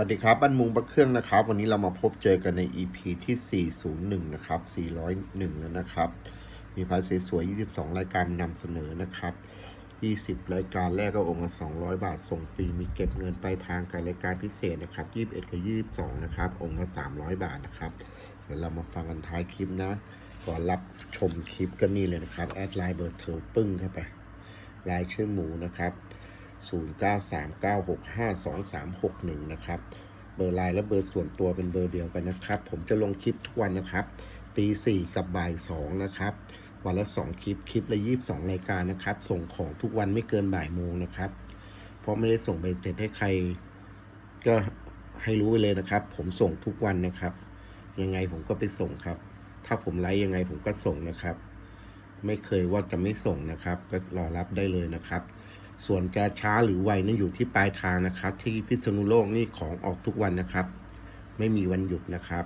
สวัสดีครับบ้านมุงประเครื่องนะครับ วันนี้เรามาพบเจอกันใน EP ที่ 401 นะครับ 401 แล้วนะครับ มีพายสวยๆ 22 รายการนำเสนอนะครับ 20 รายการแรกก็องค์ละ200 บาท ส่งฟรี มีเก็บเงินปลายทางกับรายการพิเศษนะครับ 21 กับ 22 นะครับ องค์ละ300 บาทนะครับ เดี๋ยวเรามาฟังกันท้ายคลิปนะ ก่อนรับชมคลิปก็นี่เลยนะครับ แอดไลน์เบอร์โทรปึ้งเข้าไป ลายชื่อหมูนะครับ 0939652361นะครับ เบอร์ไลน์และเบอร์ส่วนตัวเป็นเบอร์เดียวกันนะครับ ผมจะลงคลิปทุกวันนะครับ ตีสี่กับบ่ายสองนะครับ วันละสองคลิป คลิปละยี่สิบสองรายการนะครับ ส่งของทุกวันไม่เกินบ่ายโมงนะครับ เพราะไม่ได้ส่งใบเสร็จให้ใคร ก็ให้รู้ไปเลยนะครับ ผมส่งทุกวันนะครับ ยังไงผมก็ไปส่งครับ ถ้าผมไลฟ์ยังไงผมก็ส่งนะครับ ไม่เคยว่าจะไม่ส่งนะครับ ก็รอรับได้เลยนะครับ ส่วนจะช้าหรือไวนั้นอยู่ที่ปลายทางนะครับ ที่พิษณุโลกนี่ของออกทุกวันนะครับ ไม่มีวันหยุดนะครับ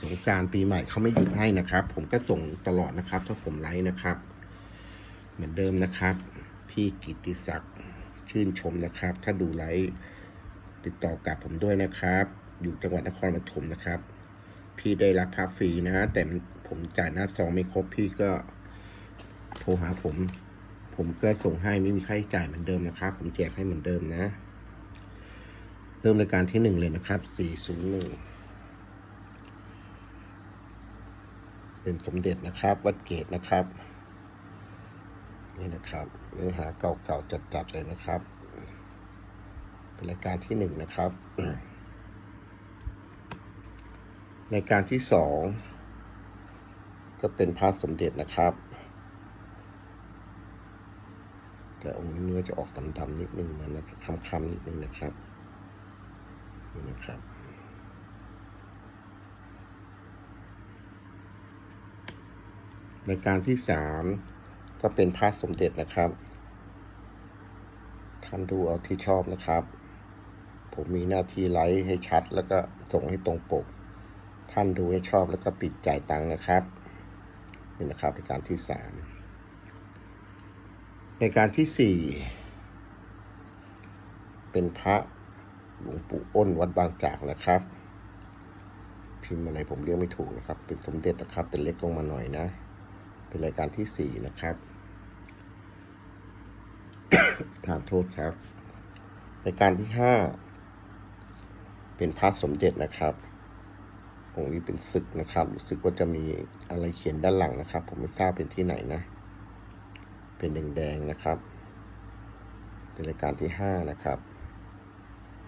สงการปีใหม่เขาไม่หยุดให้นะครับ ผมก็ส่งตลอดนะครับ ถ้าผมไลฟ์นะครับ เหมือนเดิมนะครับ พี่กิติศักดิ์ชื่นชมนะครับ ถ้าดูไลฟ์ติดต่อกลับผมด้วยนะครับ อยู่จังหวัดนครปฐมนะครับ พี่ได้รับภาพฟรีนะฮะแต่ผมจ่ายหน้าซองไม่ครบพี่ก็โทรหาผม ผมก็ส่งให้ไม่มีค่าใช้จ่ายเหมือนเดิมนะครับ ผมแจกให้เหมือนเดิมนะ เริ่มรายการที่หนึ่งเลยนะครับ401เป็นสมเด็จนะครับ วัดเกตนะครับ นี่นะครับเนื้อหาเก่าๆจัดๆเลยนะครับ เป็นรายการที่หนึ่งนะครับรายการที่สองก็เป็นพระสมเด็จนะครับ แต่องค์เนื้อจะออกดำๆนิดนึงนะนะครับคำๆนิดนึงนะครับนี่นะครับรายการที่สามก็เป็นพระสมเด็จนะครับ ท่านดูเอาที่ชอบนะครับ ผมมีหน้าที่ไลฟ์ให้ชัด แล้วก็ส่งให้ตรงปก ท่านดูให้ชอบแล้วก็ปิดจ่ายตังค์นะครับ นี่นะครับรายการที่สาม ในการที่สี่เป็นพระหลวงปู่อ้นวัดบางจากนะครับ พิมพ์อะไรผมเรียกไม่ถูกนะครับ เป็นสมเด็จนะครับ แต่เล็กลงมาหน่อยนะ เป็นรายการที่สี่นะครับทานโทษครับ รายการที่ห้าเป็นพระสมเด็จนะครับองค์นี้เป็นศึกนะครับรู้สึกว่าจะมีอะไรเขียนด้านหลังนะครับ ผมไม่ทราบเป็นที่ไหนนะ เป็นแดงๆนะครับ เป็นรายการที่ห้านะครับ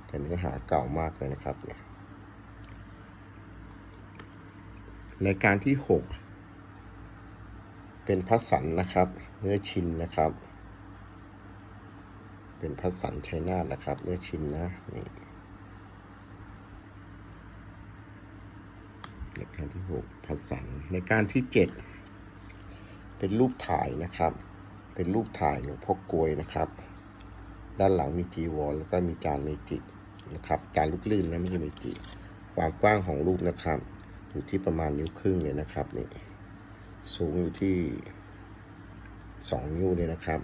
แต่เนื้อหาเก่ามากเลยนะครับเนี่ยรายการที่หกเป็นพัสสันนะครับ เนื้อชินนะครับ เป็นพัสสันชัยนาทนะครับ เนื้อชินนะนี่รายการที่หกพัสสันรายการที่เจ็ดเป็นรูปถ่ายนะครับ เป็นรูปถ่ายหลวงพ่อกลวยนะครับ ด้านหลังมีจีวรแล้วก็มีจานเมจินะครับ จานลูกลื่นนะไม่ใช่เมจิความกว้างของรูปนะครับ อยู่ที่ประมาณนิ้วครึ่งเลยนะครับนี่สูงอยู่ที่ 2 นิ้วเลยนะครับ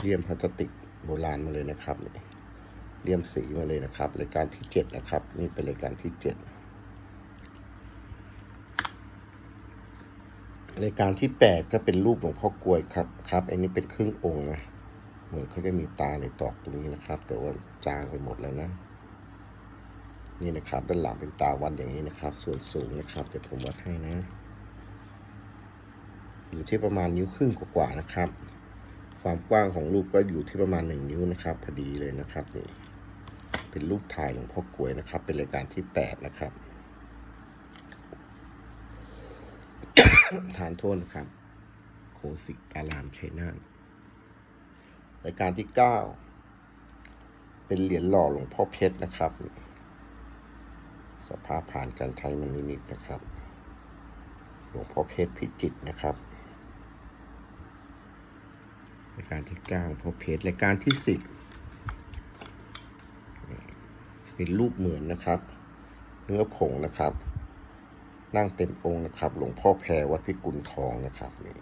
เลี่ยมพลาสติกโบราณมาเลยนะครับเลี่ยมสีมาเลยนะครับรายการที่ 7 นะครับ นี่เป็นรายการที่ 7 รายการที่แปดก็เป็นรูปหลวงพ่อกลวยครับครับ อันนี้เป็นครึ่งองค์นะ เหมือนเขาจะมีตาในตอกตรงนี้นะครับ แต่ว่าจางไปหมดแล้วนะ นี่นะครับ ด้านหลังเป็นตาวันอย่างนี้นะครับ ส่วนสูงนะครับเดี๋ยวผมวัดให้นะ อยู่ที่ประมาณนิ้วครึ่งกว่าๆนะครับ ความกว้างของรูปก็อยู่ที่ประมาณหนึ่งนิ้วนะครับพอดีเลยนะครับนี่เป็นรูปถ่ายหลวงพ่อกลวยนะครับ เป็นรายการที่แปดนะครับ ทานโทษนะครับโคสิตารามชัยนาทรายการที่เก้าเป็นเหรียญหล่อหลวงพ่อเพชรนะครับ สภาพผ่านการใช้มันนิดนะครับ หลวงพ่อเพชรพิจิตนะครับรายการที่เก้าหลวงพ่อเพชรรายการที่สิบเป็นรูปเหมือนนะครับ เนื้อผงนะครับ นั่งเต็มองค์นะครับ หลวงพ่อแพรวัดพิกุลทองนะครับนี่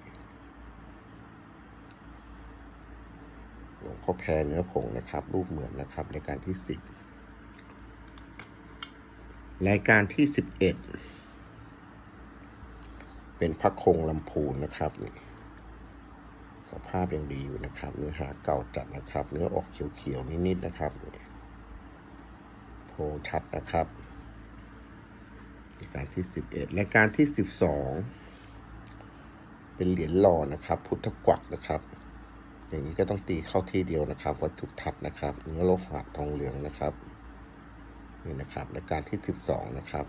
หลวงพ่อแพรเนื้อผงนะครับ รูปเหมือนนะครับรายการที่สิบรายการที่สิบเอ็ดเป็นพระคงลำพูนนะครับนี่สภาพยังดีอยู่นะครับ เนื้อหาเก่าจัดนะครับ เนื้อออกเขียวๆนิดๆนะครับโพชัดนะครับายการที่สิบเอ็ดรายการที่สิบสองเป็นเหรียญหล่อนะครับ พุทธกวักนะครับ อย่างนี้ก็ต้องตีเข้าที่เดียวนะครับ วัตถุทัศนะครับเนื้อโลหะทองเหลืองนะครับนี่นะครับรายการที่สิบสองนะครับ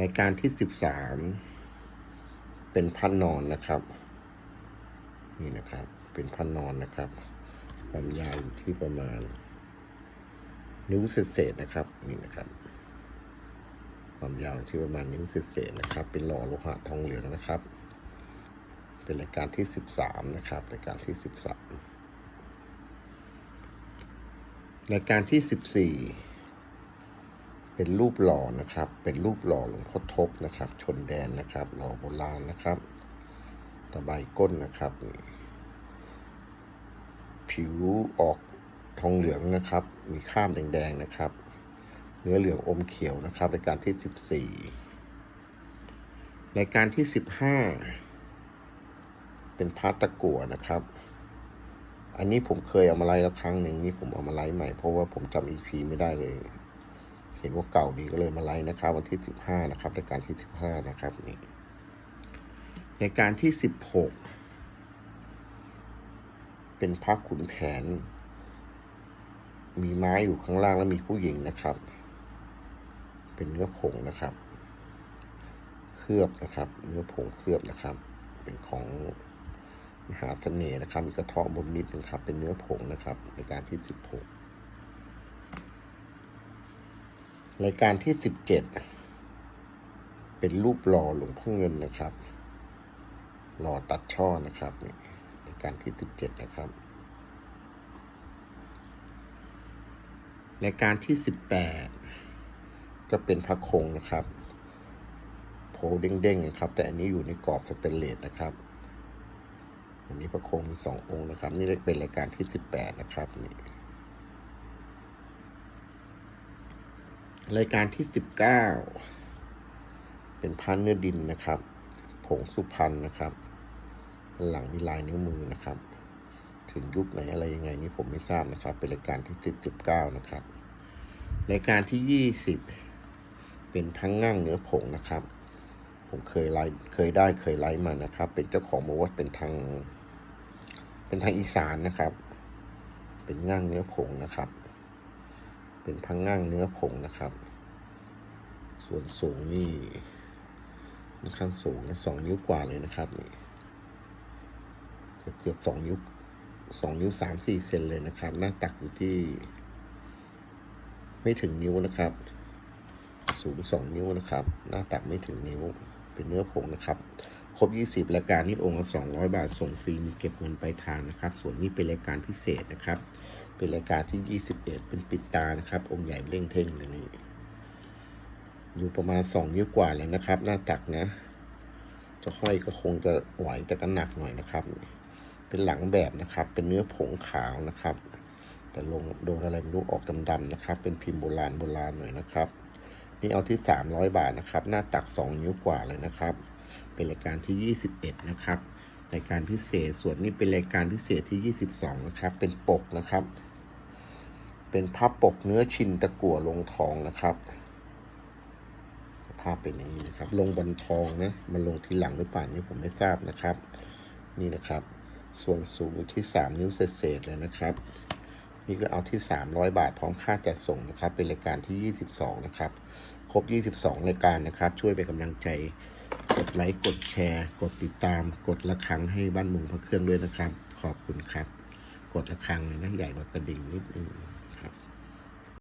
รายการที่สิบสามเป็นพันนอนนะครับ นี่นะครับเป็นพันนอนนะครับความยาวอยู่ที่ประมาณนิ้วเศษๆนะครับ นี่นะครับ ความยาวที่ประมาณนิ้วเศษนะครับ เป็นหล่อโลหะทองเหลืองนะครับ เป็นรายการที่สิบสามนะครับรายการที่สิบสามรายการที่สิบสี่เป็นรูปหล่อนะครับ เป็นรูปหล่อหลวงพ่อทบนะครับ ชนแดนนะครับ หล่อโบราณนะครับตะไบก้นนะครับ ผิวออกทองเหลืองนะครับ มีข้ามแดงๆนะครับ เนื้อเหลืองอมเขียวนะครับรายการที่สิบสี่รายการที่สิบห้าเป็นพาตตะกั่วนะครับ อันนี้ผมเคยเอามาไลฟ์แล้วครั้งหนึ่งนี่ผมเอามาไลฟ์ใหม่เพราะว่าผมจำอีพีไม่ได้เลย เห็นว่าเก่าดีก็เลยมาไลฟ์นะครับ วันที่สิบห้านะครับรายการที่สิบห้านะครับนี่รายการที่สิบหกเป็นพระขุนแผนมีไม้อยู่ข้างล่างแล้วมีผู้หญิงนะครับ เป็นเนื้อผงนะครับ เคลือบนะครับ เนื้อผงเคลือบนะครับ เป็นของมหาเสน่ห์นะครับมีกระเทาะบนนิดนึงครับ เป็นเนื้อผงนะครับรายการที่สิบหกรายการที่สิบเจ็ดเป็นรูปหล่อหลวงพ่อเงินนะครับ หล่อตัดช่อนะครับนี่รายการที่สิบเจ็ดนะครับรายการที่สิบแปด ก็เป็นพระคงนะครับโผเด้งๆนะครับ แต่อันนี้อยู่ในกรอบสเตนเลสนะครับอันนี้พระคงมีสององค์นะครับ นี่เป็นรายการที่สิบแปดนะครับนี่รายการที่สิบเก้าเป็นพันเนื้อดินนะครับ ผงสุพรรณนะครับ หลังมีลายนิ้วมือนะครับ ถึงยุคไหนอะไรยังไงนี่ผมไม่ทราบนะครับ เป็นรายการที่สิบสิบเก้านะครับ รายการที่ยี่สิบ เป็นพังง่างเนื้อผงนะครับ ผมเคยไลฟ์เคยได้เคยไลฟ์มานะครับ เป็นเจ้าของบอกว่าเป็นทาง เป็นทางอีสานนะครับ เป็นง่างเนื้อผงนะครับ เป็นพังง่างเนื้อผงนะครับ ส่วนสูงนี่ค่อนข้างสูงนะสองนิ้วกว่าเลยนะครับนี่เกือบสองนิ้วสองนิ้วสามสี่เซนเลยนะครับ หน้าตักอยู่ที่ ไม่ถึงนิ้วนะครับ สูงสองนิ้วนะครับ หน้าตักไม่ถึงนิ้ว เป็นเนื้อผงนะครับ ครบ 20รายการนี้องค์ละ200 บาท ส่งฟรี มีเก็บเงินไปลายทางนะครับ ส่วนนี้เป็นรายการพิเศษนะครับ เป็นรายการที่ 21 เป็นปิดตานะครับ องค์ใหญ่เร่งเท่งเลยนี่อยู่ประมาณ 2 นิ้วกว่าเลยนะครับ หน้าตักนะ จะห้อยก็คงจะไหวแต่ก็หนักหน่อยนะครับ เป็นหลังแบบนะครับ เป็นเนื้อผงขาวนะครับแต่ลงโดนอะไรไม่รู้ออกดำๆนะครับ เป็นพิมพ์โบราณโบราณหน่อยนะครับ นี่เอาที่ 300 บาทนะครับ หน้าตัก 2 นิ้วกว่าเลยนะครับ เป็นรายการที่ 21 นะครับรายการพิเศษส่วนนี้เป็นรายการพิเศษที่ 22 นะครับ เป็นปกนะครับ เป็นพับปกเนื้อชินตะกั่วลงทองนะครับ ภาพเป็นอย่างนี้นะครับ ลงบนทองนะ มันลงทีหลังหรือเปล่านี่ผมไม่ทราบนะครับ นี่นะครับ ส่วนสูงที่ 3 นิ้วเศษเลยนะครับนี่ก็เอาที่ 300 บาทพร้อมค่าจัดส่งนะครับ เป็นรายการที่ 22 นะครับ ครบ 22 รายการนะครับ ช่วยเป็นกำลังใจ กดไลค์ กดแชร์ กดติดตาม กดระฆังให้บ้านเมุงพระเครื่องด้วยนะครับ ขอบคุณครับ กดระฆังนะใหญ่กว่ากระดิ่งนิดนึง